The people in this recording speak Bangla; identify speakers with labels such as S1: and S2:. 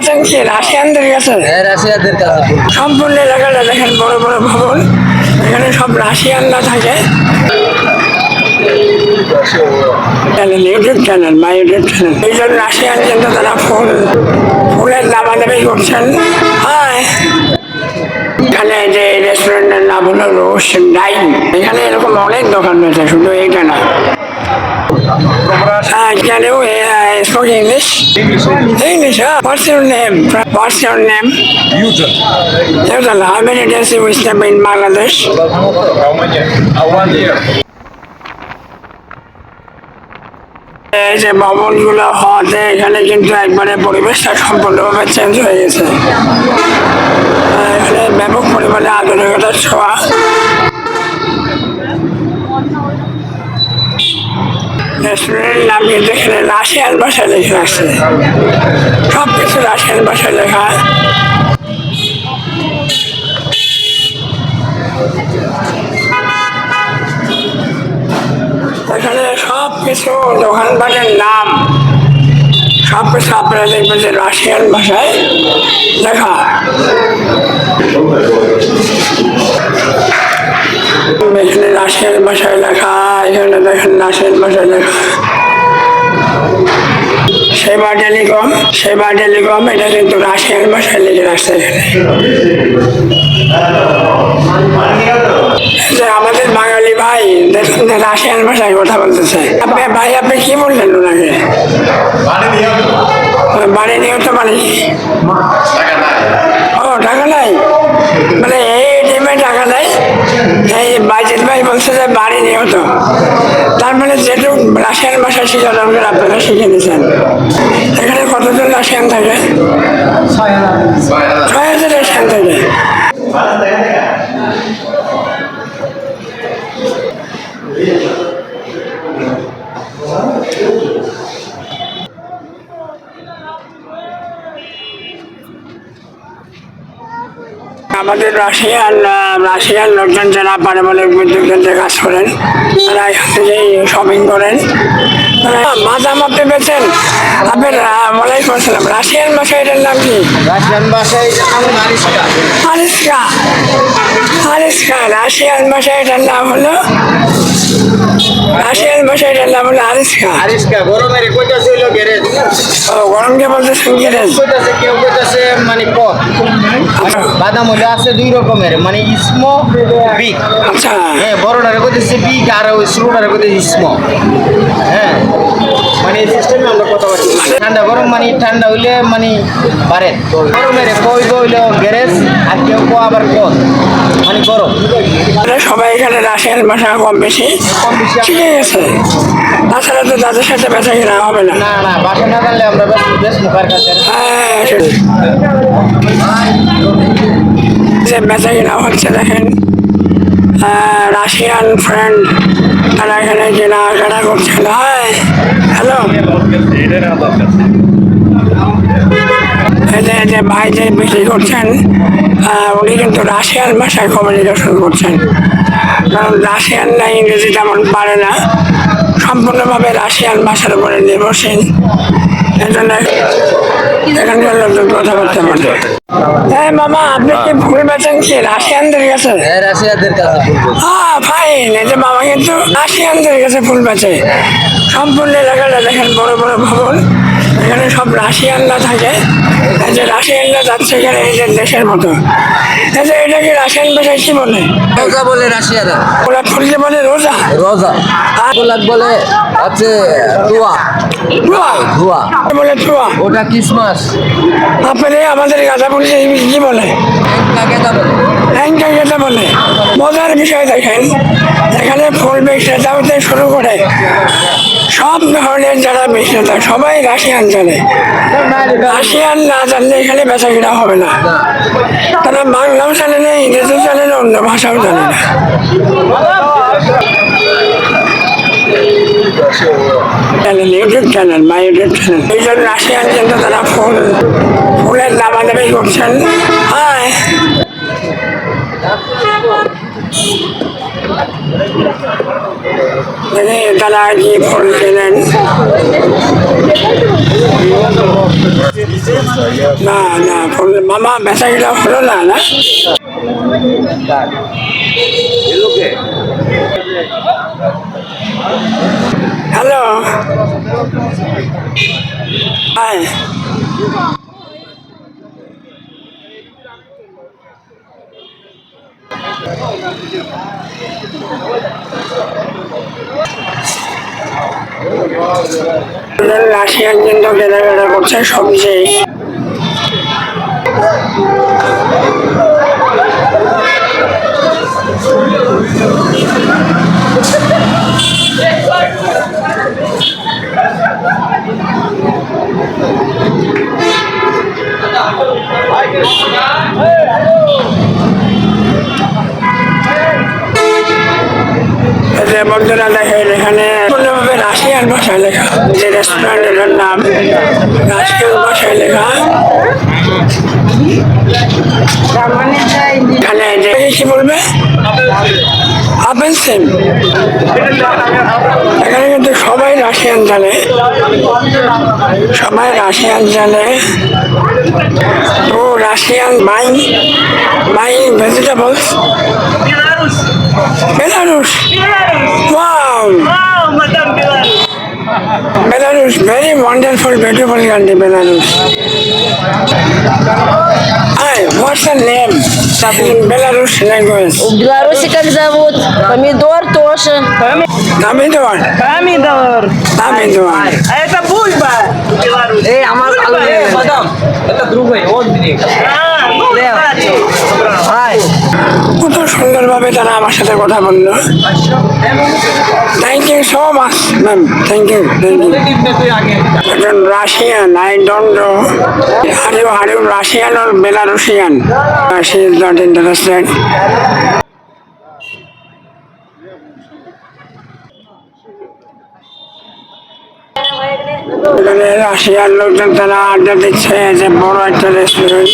S1: বেচেন কি রাশিয়ানদের কাছে।
S2: হ্যাঁ রাশিয়াদের কাছে।
S1: সম্পূর্ণ এলাকাটা দেখেন বড় বড় ভবন। এখানে সব রাশিয়ানরা থাকে। Channel YouTube channel my YouTube channel এই জন্য রাশিয়ান কিন্তু তারা ফুল ফুলের দামাদামি করছেন। হ্যাঁ! এখানে যে রেস্টুরেন্টের নাম হলো রোস ডাইন এখানে এরকম অনেক দোকান রয়েছে শুধু এইটা না। Uh, can you uh, speak English? English, English huh? What's your name? What's your name?
S3: Newton.
S1: Total, how many days you spent in Bangladesh?
S3: How many? Uh, one year.
S1: এই যে ভবনগুলো হওয়াতে এখানে কিন্তু একবারে পরিবেশটা সম্পূর্ণভাবে চেঞ্জ হয়ে গেছে এখানে ব্যাপক পরিমাণে আধুনিকতার ছোঁয়া রেস্টুরেন্টের নাম কিন্তু এখানে রাশিয়ান ভাষায় লেখা আছে। সব কিছু রাশিয়ান ভাষায় লেখা। এখানে সব কিছু দোকানপাটের নাম সব কিছু আপনারা দেখবেন যে রাশিয়ান ভাষায় লেখা। এখানে রাশিয়ান ভাষায় লেখা। এখানে দেখেন রাশিয়ান ভাষায় সেবা টেলিকম সেবা টেলিকম এটা কিন্তু রাশিয়ান ভাষায় লিখে রাখছে যে আমাদের বাঙালি ভাই দেখুন যে রাশিয়ান ভাষায় কথা বলতেছে আপনি ভাই আপনি কি বললেন ওনাকে বাড়ি নিয়ে তো বাড়ি ও টাকা নাই। মানে এই টিমে টাকা নাই। এই বাইজের ভাই বলছে যে বাড়ি নিয়ে তো। তার মানে যেহেতু রাশিয়ান ভাষা ছিল আমাদের আপনারা শিখে নিয়েছেন এখানে কতজন রাশিয়ান থাকে? ছয় আমাদের রাশিয়ান রাশিয়ান লোকজন যারা পারমাণবিক বিদ্যুৎ কেন্দ্রে কাজ করেন তারা হচ্ছে যে শপিং করেন তারা বাদাম আপনি বেছেন। আপনার মলাই আসসালাম রাশিয়ান ভাষা এটার নাম কি?
S2: রাশিয়ান ভাষায় নাম আরিস্কা
S1: আলিস্কা আলিস্কা রাশিয়ান ভাষা এটার নাম হলো রাশিয়ান ভাষায় এটার নাম হলো আলিস্কা
S2: আরিস্কা গরমের কইতাছে হইল গ্যারেজ?
S1: ও গরমকে বলতে গ্যারেজ?
S2: কইতাছে কেউ কইতাছে মানে ক? বাদাম হইল আছে দুই রকমের মানে ইসমো বিগ।
S1: আচ্ছা।
S2: হ্যাঁ বড়টারে কইতেছে বিগ আর ওই ছোটটারে কইতেছে ইসমো। হ্যাঁ মানে এই সিস্টেমে আমরা কথা ঠান্ডা গরম মানে ঠান্ডা হইলে মানে বাড়ে। গরমের কই হইল গ্যারেজ আর কেউ কো আবার পথ মানে গরম।
S1: সবাই এখানে রাশিয়ান ভাষা কম বেশি।
S2: কম বেশি
S1: ঠিক আছে। তাছাড়া তো তাদের সাথে বেচা কিনা হবে না।
S2: না না বাসা না জানলে আমরা বেশ মুখার কাছে
S1: হ্যাঁ, যে বেচা কিনা হচ্ছে দেখেন। আহ, রাশিয়ান ফ্রেন্ড তারা এখানে কেনাকাটা করছেন হাই হ্যালো। এই যে ভাই যে বিক্রি করছেন উনি কিন্তু রাশিয়ান ভাষায় কমিউনিকেশন করছেন। কারণ রাশিয়ানরা ইংরেজি তেমন পারে না। সম্পূর্ণভাবে রাশিয়ান ভাষার উপরে নির্ভরশীল। এই জন্য এখানকার লোকজন কথাবার্তা বলে। হ্যাঁ মামা আপনি কি ফুল বেচেন কি? রাশিয়ানদের কাছে?
S2: হ্যাঁ কাছে
S1: হ্যাঁ ফাইন এই যে মামা কিন্তু রাশিয়ানদের কাছে ফুল বেচে সম্পূর্ণ এলাকাটা দেখেন বড় বড় ভবন। এখানে সব রাশিয়ানরা থাকে। এই যে রাশিয়ানরা যাচ্ছে এখানে এই যে দেশের মতো। এই যে এটা কি রাশিয়ান ভাষায় কি বলে?
S2: রোজা বলে রাশিয়ারা।
S1: ফুলকে বলে রোজা?
S2: রোজা। গোলাপ বলে হচ্ছে টুয়া
S1: টুয়া
S2: ধোয়া।
S1: বলে টুয়া
S2: ওটা ক্রিসমাস।
S1: আমাদের গাঁদা ফুলকে কি বলে
S2: গেঁদা বলে?
S1: ব্যাংকে যেতে বলে। মজার বিষয় দেখেন। এখানে ফুল বিক্রেতা হতে শুরু করে। সব ধরনের যারা বিক্রেতা সবাই রাশিয়ান জানে। রাশিয়ান না জানলে এখানে বেচা হবে না। তারা বাংলাও জানে না, ইংরেজিও জানে না, অন্য ভাষাও জানে না। Channel YouTube channel my YouTube channel এই জন্য রাশিয়ান কিন্তু তারা ফুল ফুলের দামাদামি করছেন। হ্যাঁ দেখি তারা কি ফল কেনেন না না ফল মামা বেচা কিনা হলো না না হ্যালো হাই রাশিয়ার জন্য কেনাকাটা করছে সবজি বন্ধুরা দেখেন এখানে পূর্ণভাবে রাশিয়ান ভাষায় লেখা। যে রেস্টুরেন্টের নাম রাশিয়ান ভাষায় লেখা। এখানে যে কি বলবে? আপেল সিম এখানে কিন্তু সবাই রাশিয়ান জানে। সবাই রাশিয়ান জানে। ও Russian buying buying vegetables. Belarus. Wow.
S4: Wow, Madame Belarus.
S1: Belarus, very wonderful, beautiful country, Belarus. Hi, what's the name in Belarus language?
S5: В Беларуси как зовут? Помидор тоже.
S1: Damidor.
S4: Помидор.
S1: Damidor.
S4: А это бульба в Беларуси.
S5: Эй, а мама-
S4: Бульба
S5: а,
S4: это.
S5: мадам,
S4: А, ну, кстати.
S5: Ай.
S1: সুন্দরভাবে তারা আমার সাথে কথা বলল। Thank you so much ma'am thank you thank you একজন Russian I don't know are you are you Russian or Belarusian she is not interested এখানে রাশিয়ার লোকজন তারা আড্ডা দিচ্ছে, যে বড় একটা রেস্টুরেন্ট